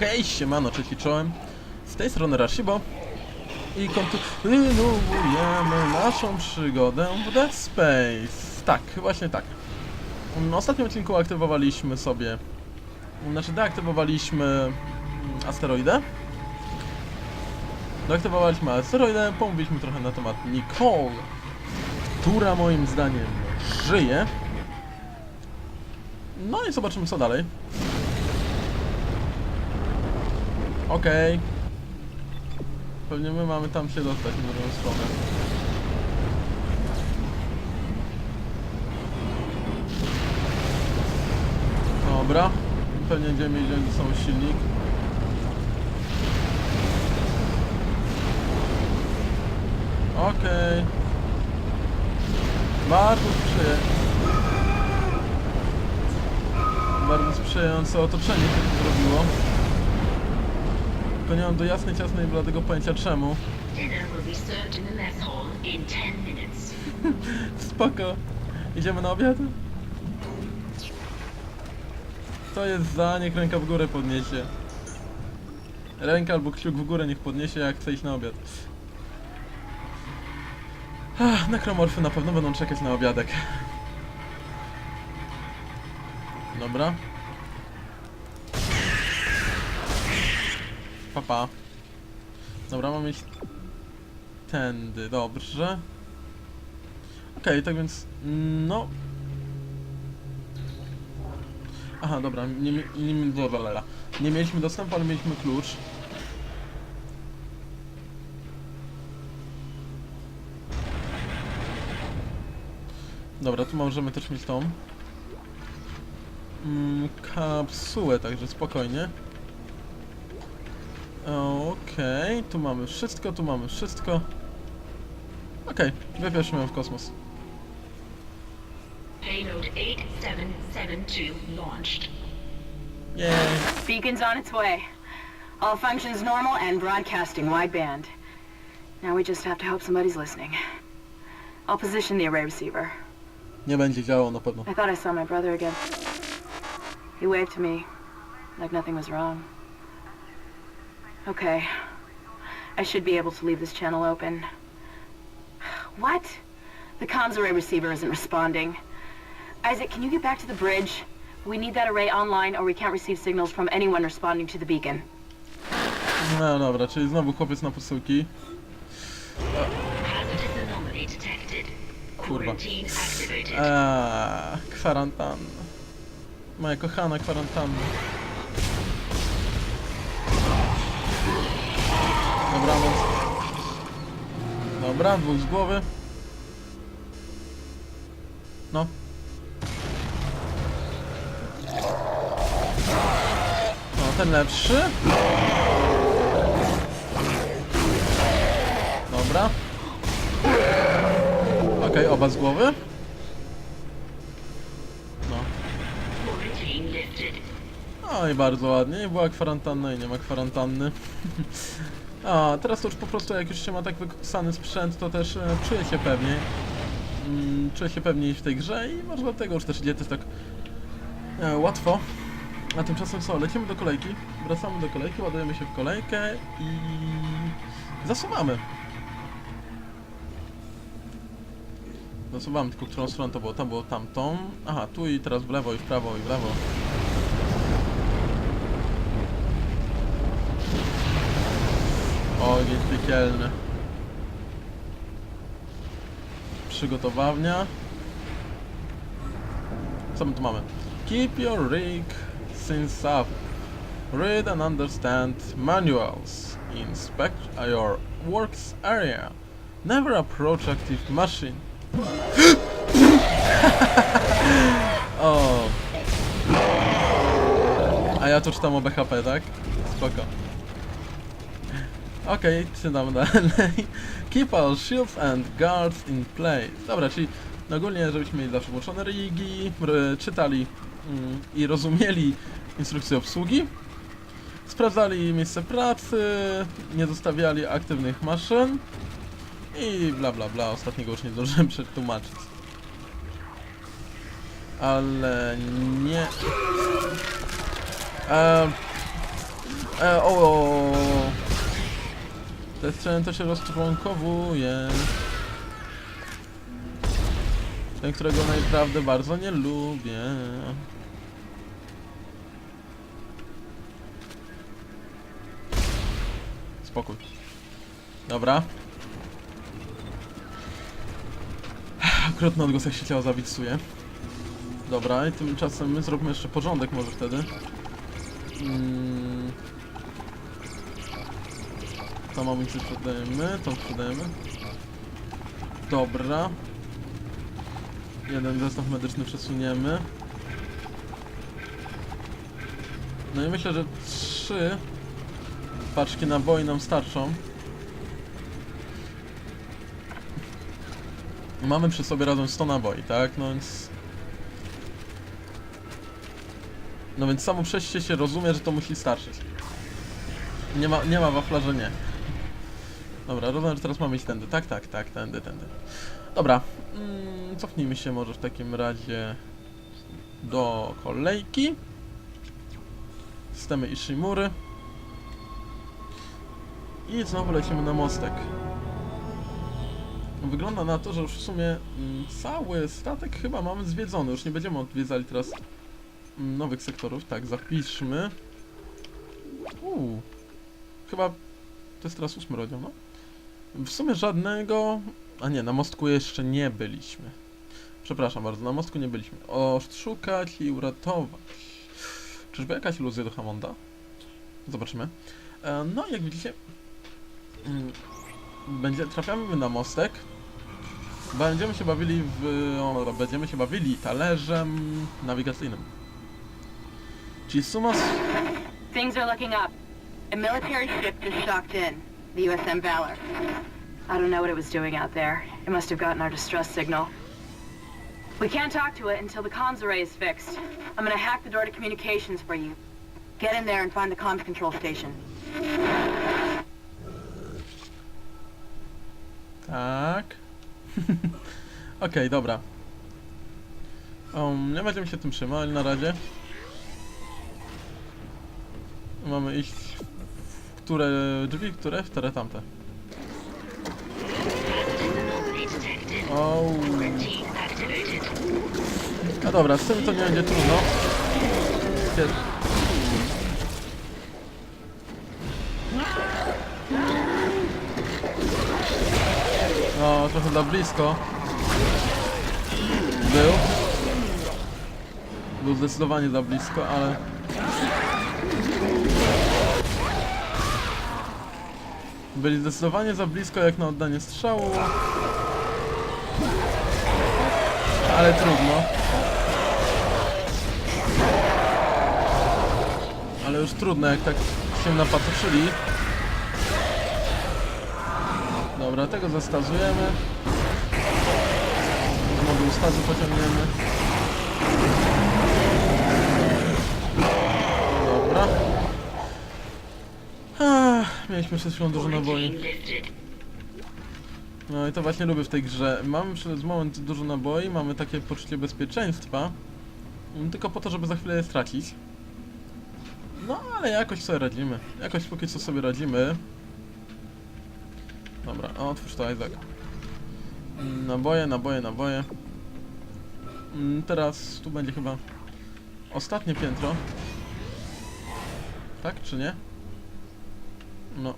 Hej, siemano, cześć czołem. Z tej strony Rashibo. I kontynuujemy naszą przygodę w Dead Space. Tak, właśnie tak. W ostatnim odcinku aktywowaliśmy sobie... Znaczy deaktywowaliśmy asteroidę. Deaktywowaliśmy asteroidę, pomówiliśmy trochę na temat Nicole, która moim zdaniem żyje. No i zobaczymy co dalej. Okej. Pewnie my mamy tam się dostać na drugą stronę. Dobra. Pewnie będziemy mieli ze sobą silnik. Okej. Bardzo sprzyja... Bardzo sprzyjające otoczenie się zrobiło. Tylko nie mam do jasnej, ciasnej bladego pojęcia czemu. Dinner will be served in the mess hall in 10 minutes. Spoko. Idziemy na obiad? To jest za, niech ręka w górę podniesie. Ręka albo kciuk w górę niech podniesie, jak chce iść na obiad. Ach, nekromorfy na pewno będą czekać na obiadek. Dobra. Papa. Dobra, mamy iść tędy, dobrze. Okej, tak więc, no... Aha, dobra, nie, nie, mi- blablabla. nie mieliśmy dostępu, ale mieliśmy klucz. Dobra, tu możemy też mieć tą mm, kapsułę, także spokojnie. Okej, tu mamy wszystko, tu mamy wszystko. Okej, wypieszmy ją w kosmos. Payload 8772 launched. Yay! Beacon's on its way. All functions normal and broadcasting wideband. Now we just have to hope somebody's listening. I'll position the array receiver. Nie będzie działał na pewno. I thought I saw my brother again. He waved to me like nothing was wrong. Okay. I should be able to leave this channel open. What? The comms array receiver isn't responding. Isaac, can you get back to the bridge? We need that array online or we can't receive signals from anyone responding to the beacon. No no, dobra, czyli znowu chłopiec na posyłki. Hazardous anomaly detected. Kurwa. Quarantine activated. Eee, kwarantanna. Moja kochana kwarantanna. Dobra, dwóch z głowy. No. No, ten lepszy. Dobra. Okej, oba z głowy. No. No i bardzo ładnie, nie była kwarantanna i nie ma kwarantanny. A, teraz to już po prostu jak już się ma tak wykoksany sprzęt, to też e, czuję się pewniej. Mm, czuję się pewniej w tej grze i może dlatego już też idzie to tak e, łatwo. A tymczasem co, lecimy do kolejki, wracamy do kolejki, ładujemy się w kolejkę i zasuwamy. Zasuwamy, tylko którą stronę to było? Tam było tamtą. Aha, tu i teraz w lewo i w prawo i w lewo. Ogień piekielny. Przygotowawnia. Co my tu mamy? Keep your rig syncs up. Read and understand manuals. Inspect your works area. Never approach active machine. o. A ja tu czytam o BHP, tak? Spoko. Okej, czytam dalej. Keep all shields and guards in place. Dobra, czyli ogólnie, żebyśmy mieli zawsze włączone rigi, czytali mm, i rozumieli instrukcje obsługi, sprawdzali miejsce pracy, nie zostawiali aktywnych maszyn i bla bla bla. Ostatniego już nie zdążyłem przetłumaczyć. Ale nie... E, E, o, o, o. Te strzelę to się rozczłonkowuje. Ten, którego naprawdę bardzo nie lubię. Spokój. Dobra. Akurat na odgłosach się ciało zawiksuje. Dobra, i tymczasem my zróbmy jeszcze porządek może wtedy. Mm. Tą amunicję sprzedajemy, tą sprzedajemy. Dobra. Jeden zestaw medyczny przesuniemy. No i myślę, że trzy paczki naboi nam starczą. Mamy przy sobie razem 100 naboi, tak? No więc... No więc samo przejście się rozumie, że to musi starczyć. Nie ma, nie ma wafla, że nie. Dobra, rozumiem, że teraz mamy iść tędy. Tak, tak, tak, tędy, tędy. Dobra, mm, cofnijmy się może w takim razie do kolejki. Systemy Ishimury. I znowu lecimy na mostek. Wygląda na to, że już w sumie mm, cały statek chyba mamy zwiedzony. Już nie będziemy odwiedzali teraz mm, nowych sektorów. Tak, zapiszmy. Uuu. Chyba to jest teraz ósmy rozdział, no. W sumie żadnego... A nie, na mostku jeszcze nie byliśmy. Przepraszam bardzo, na mostku nie byliśmy. Odszukać i uratować. Czyżby jakaś iluzja do Hammonda? Zobaczymy. E, no, jak widzicie, mm, będzie, trafiamy na mostek. Będziemy się bawili w... O, będziemy się bawili talerzem nawigacyjnym. Czyli suma... Things are looking up. A military ship just shocked in. The USM Valor. I don't know what it was doing out there. It must have gotten our distress signal. We can't talk to it until the comms array is fixed. I'm gonna hack the door to communications for you. Get in there and find the comms control station. Tak. Okej, dobra. Um, nie będziemy się tym trzymali na razie. Mamy iść które drzwi, które? Które tamte. Anomaly detected. O. Quarantine activated. No dobra, z tym to nie będzie trudno. No, trochę za blisko. Był. Był zdecydowanie za blisko, ale... Byli zdecydowanie za blisko jak na oddanie strzału. Ale trudno. Ale już trudno, jak tak się napatrzyli. Dobra, tego zastazujemy. Moduł stazu pociągniemy. Dobra. Ach, mieliśmy przed chwilą dużo naboi. No i to właśnie lubię w tej grze. Mamy przez moment dużo naboi, mamy takie poczucie bezpieczeństwa. mm, Tylko po to, żeby za chwilę je stracić. No ale jakoś sobie radzimy. Jakoś póki co sobie radzimy. Dobra, a otwórz to Isaac. Naboje, naboje, naboje. Mm, Teraz tu będzie chyba ostatnie piętro. Tak czy nie? No.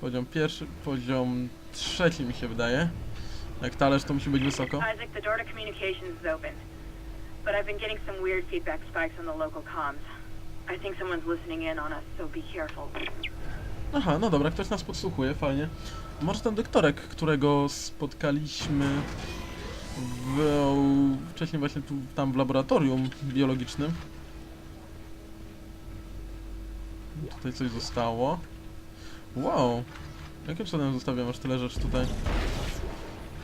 Poziom pierwszy, poziom trzeci mi się wydaje. Jak talerz to musi być wysoko. Isaac, the door to communications is open. But I've been getting some weird feedback spikes on the local comms. I think someone's listening in on us, so be careful. Aha, no dobra, ktoś nas podsłuchuje, fajnie. Może ten doktorek, którego spotkaliśmy w, wcześniej właśnie tu, tam w laboratorium biologicznym. Tutaj coś zostało. Wow. Jakim cudem zostawiłem aż tyle rzeczy tutaj?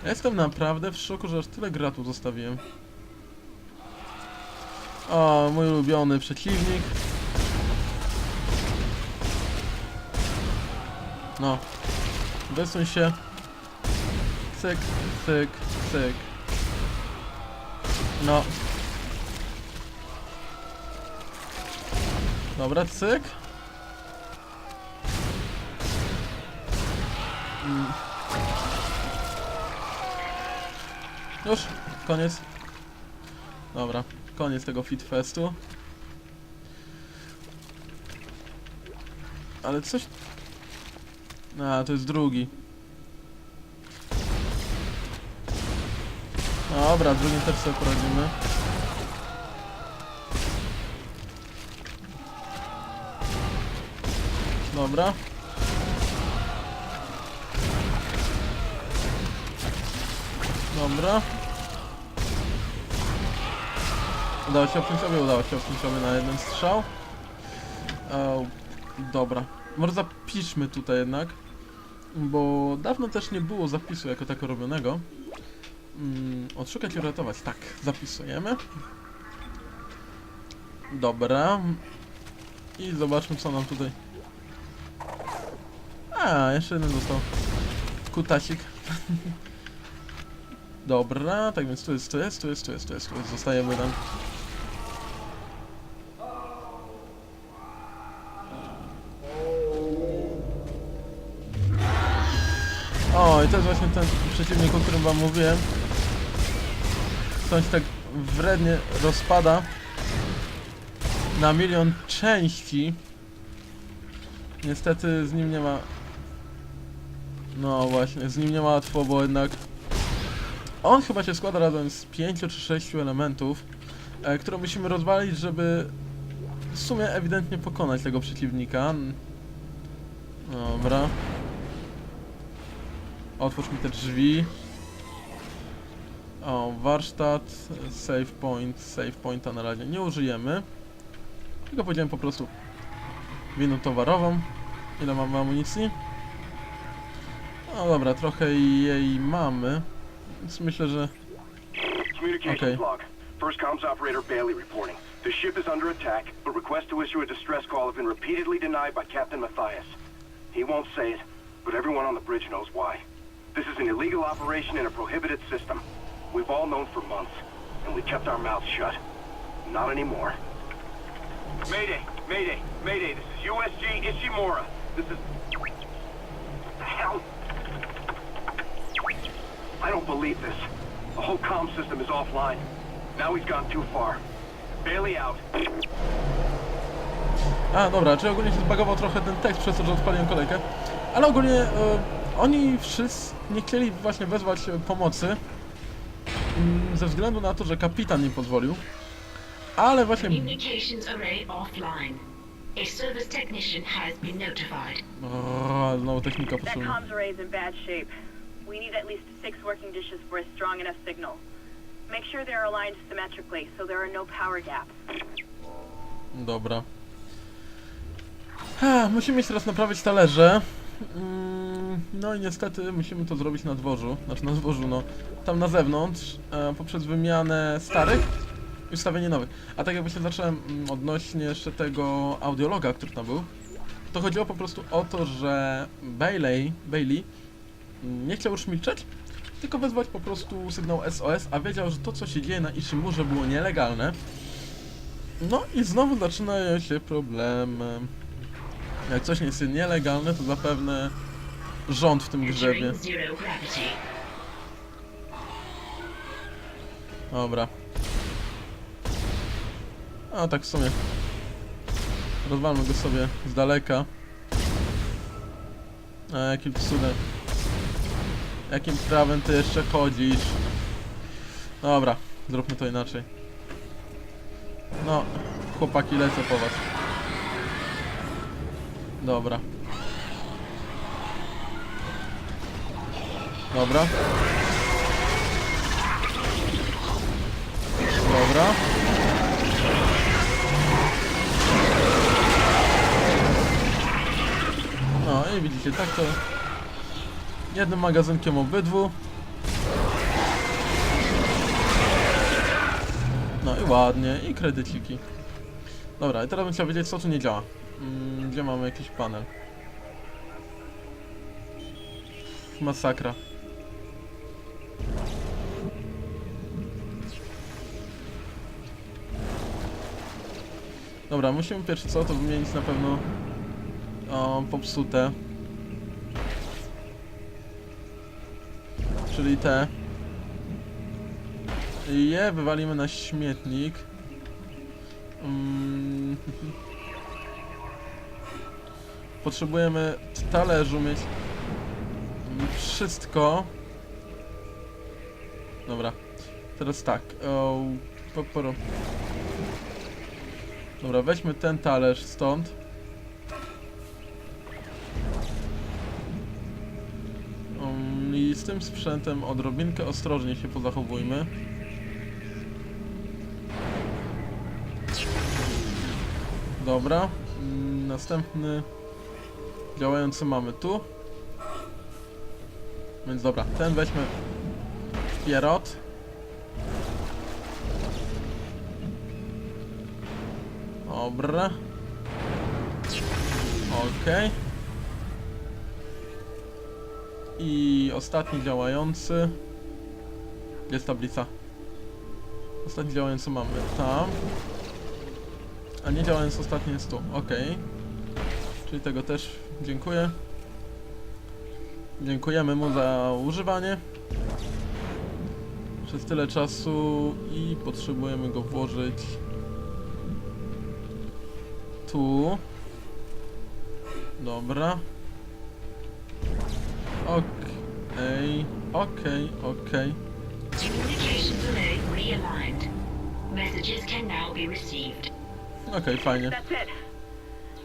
Ja jestem naprawdę w szoku, że aż tyle gratu zostawiłem. O, mój ulubiony przeciwnik. No. Wysuń się. Cyk, cyk, cyk. No. Dobra, cyk. Już, koniec. Dobra, koniec tego Fit Festu. Ale coś... A, to jest drugi. Dobra, drugim też sobie poradzimy. Dobra. Dobra. Udało się obciąć sobie, udało się obciąć sobie na jeden strzał. E, dobra. Może zapiszmy tutaj jednak. Bo dawno też nie było zapisu jako tako robionego. Mm, odszukać i uratować. Tak, zapisujemy. Dobra. I zobaczmy co nam tutaj... A, jeszcze jeden został. Kutasik. Dobra, tak więc tu jest, tu jest, tu jest, tu jest, tu jest, tu jest. Zostajemy tam. O, i to jest właśnie ten przeciwnik, o którym wam mówiłem. Coś tak wrednie rozpada na milion części. Niestety z nim nie ma... No właśnie, z nim nie ma łatwo, bo jednak... On chyba się składa razem z pięciu czy sześciu elementów, e, które musimy rozwalić, żeby w sumie ewidentnie pokonać tego przeciwnika. Dobra. Otwórz mi te drzwi. O, warsztat, save point, save pointa na razie nie użyjemy. Tylko powiedziałem po prostu winą towarową. Ile mamy amunicji? No dobra, trochę jej mamy. Więc myślę, że... Communications Okay. log. First comms operator Bailey reporting. The ship is under attack, but requests to issue a distress call have been repeatedly denied by Captain Matthias. He won't say it, but everyone on the bridge knows why. This is an illegal operation in a prohibited system. We've all known for months, and we kept our mouths shut. Not anymore. Mayday! Mayday! Mayday! This is USG Ishimura. This is... I don't believe this. The whole comm system is offline. Now he's gone too far. Bailey out. A, dobra, czyli ogólnie się zbagował trochę ten tekst przez to, że odpaliłem kolejkę. Ale ogólnie e, oni wszyscy nie chcieli właśnie wezwać e, pomocy mm, ze względu na to, że kapitan nie pozwolił. Ale właśnie... Communications array offline. A service technician has been notified. O, znowu technika That poszła. comms array is in bad shape. We need at least six working dishes for a strong enough signal. Make sure they're aligned symmetrically so there are no power gaps. Dobra. Ha, musimy jeszcze raz naprawić talerze. Mm, No i niestety musimy to zrobić na dworzu. Znaczy na dworzu, no. Tam na zewnątrz. E, poprzez wymianę starych i ustawienie nowych. A tak jak właśnie zacząłem mm, odnośnie jeszcze tego audiologa, który tam był. To chodziło po prostu o to, że Bailey, Bailey nie chciał już milczeć, tylko wezwać po prostu sygnał SOS, a wiedział, że to co się dzieje na Ishimurze było nielegalne. No i znowu zaczynają się problemy. Jak coś jest nielegalne, to zapewne rząd w tym grzebie. Dobra. A tak w sumie. Rozwalmy go sobie z daleka. A jakim cudem. Jakim prawem ty jeszcze chodzisz? Dobra, zróbmy to inaczej. No, chłopaki lecę po was. Dobra. Dobra. Dobra. No i widzicie, tak to jednym magazynkiem obydwu. No i ładnie, i kredyciki. Dobra, i teraz bym chciał wiedzieć, co tu nie działa. Mm, gdzie mamy jakiś panel? Masakra. Dobra, musimy pierwsze co to wymienić na pewno o, popsute. Czyli te. Je wywalimy na śmietnik. Mm. Potrzebujemy w talerzu mieć wszystko. Dobra. Teraz tak. O. Dobra, weźmy ten talerz stąd. Z tym sprzętem odrobinkę ostrożnie się pozachowujmy. Dobra. Mm, Następny działający mamy tu. Więc dobra, ten weźmy w pierot. Dobra. Okej. I ostatni działający. Jest tablica. Ostatni działający mamy tam. A nie działający ostatni jest tu. Okej. Czyli tego też dziękuję. Dziękujemy mu za używanie. Przez tyle czasu i potrzebujemy go włożyć tu. Dobra. Okej, okej, okej. Communications array realigned. Messages can now be received. Okej, fajnie. That's it.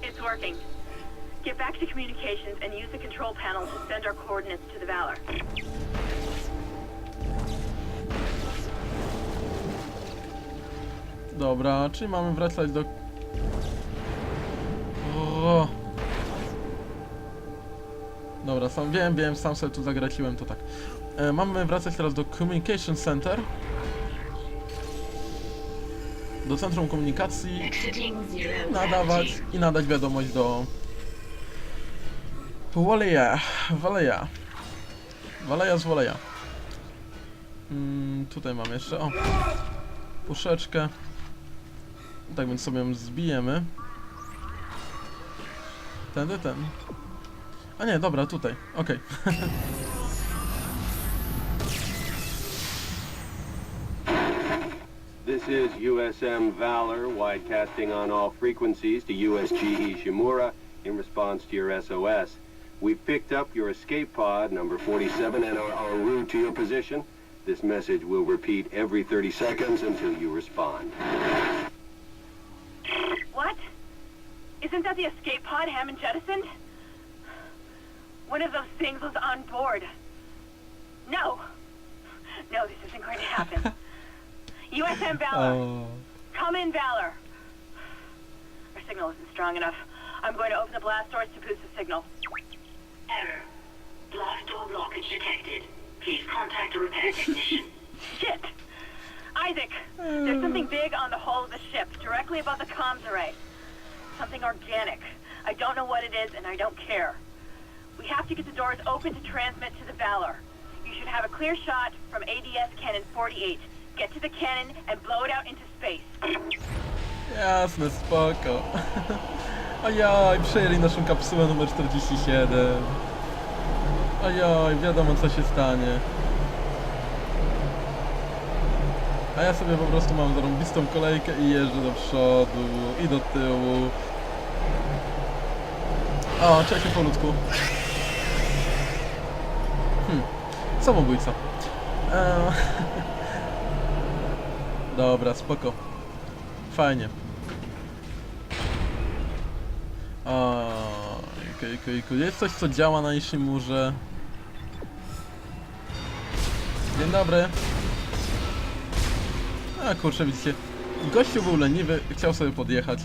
It's working. Get back to communications and use the control panel to send our coordinates to the Valor. Dobra, czyli mamy wracać do... O. Dobra, sam wiem, wiem, sam sobie tu zagraciłem, to tak. E, mamy wracać teraz do Communication Center. Do Centrum Komunikacji. Nadawać i nadać wiadomość do... Waleja, Waleja. Waleja z Waleja. Mm, tutaj mam jeszcze, o. Puszeczkę. Tak więc sobie ją zbijemy. Tędy, ten. A nie, dobra, tutaj. Okej. This is USM Valor, widecasting on all frequencies to USG Shimura in response to your SOS. We've picked up your escape pod, number 47, and are en route to your position. This message will repeat every 30 seconds until you respond. What? Isn't that the escape pod Hammond jettisoned? One of those things was on board. No. No, this isn't going to happen. USM Valor. O. Come in, Valor. Our signal isn't strong enough. I'm going to open the blast doors to boost the signal. Error. Blast door blockage detected. Please contact a repair technician. Shit! Isaac, there's something big on the hull of the ship, directly above the comms array. Something organic. I don't know what it is, and I don't care. We have to get the doors open to transmit to the Valor. You should have a clear shot from ADS Cannon 48. Get to the cannon and blow it out into space. Jasne, spoko. Ojoj, przejęli naszą kapsułę numer 47. Ojoj, wiadomo co się stanie. A ja sobie po prostu mam zarąbistą kolejkę i jeżdżę do przodu i do tyłu. O, czekaj po ludzku. Samobójca. Eee. Dobra, spoko. Fajnie. Oj, kojku, Jest coś, co działa na Ishimurze. Dzień dobry. A kurczę, widzicie. Gościu był leniwy, chciał sobie podjechać.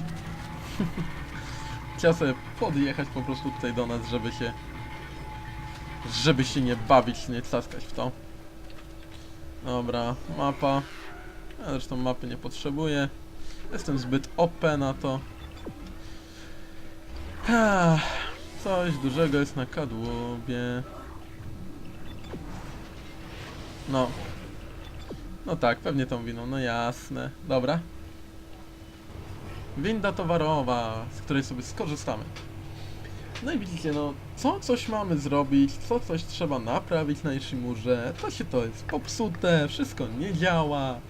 chciał sobie podjechać po prostu tutaj do nas, żeby się... Żeby się nie bawić, nie caskać w to. Dobra, mapa. Ja zresztą mapy nie potrzebuję. Jestem zbyt OP na to. Coś dużego jest na kadłubie. No. No tak, pewnie tą winą, no jasne. Dobra. Winda towarowa, z której sobie skorzystamy. No i widzicie, no, co coś mamy zrobić, co coś trzeba naprawić na Ishimurze, to się to jest popsute, wszystko nie działa,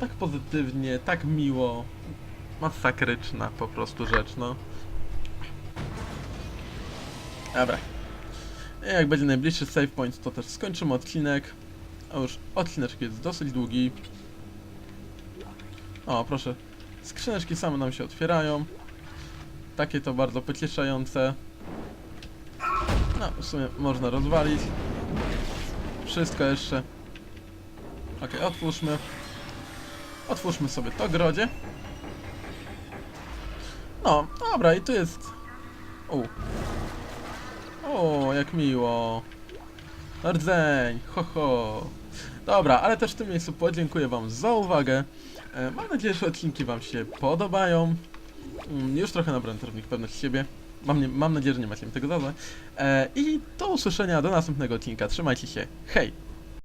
tak pozytywnie, tak miło, masakryczna po prostu rzecz, no. Dobra. Jak będzie najbliższy save point, to też skończymy odcinek. A już odcineczek jest dosyć długi. O, proszę. Skrzyneczki same nam się otwierają. Takie to bardzo pocieszające. No, w sumie można rozwalić. Wszystko jeszcze. Ok, otwórzmy. Otwórzmy sobie to grodzie. No, dobra, i tu jest... U. O, jak miło. Rdzeń, ho ho. Dobra, ale też w tym miejscu podziękuję wam za uwagę. E, mam nadzieję, że odcinki wam się podobają. Mm, już trochę nabrałem nich pewność siebie. Mam, nie, mam nadzieję, że nie macie mi tego za złe. E, I do usłyszenia do następnego odcinka. Trzymajcie się. Hej!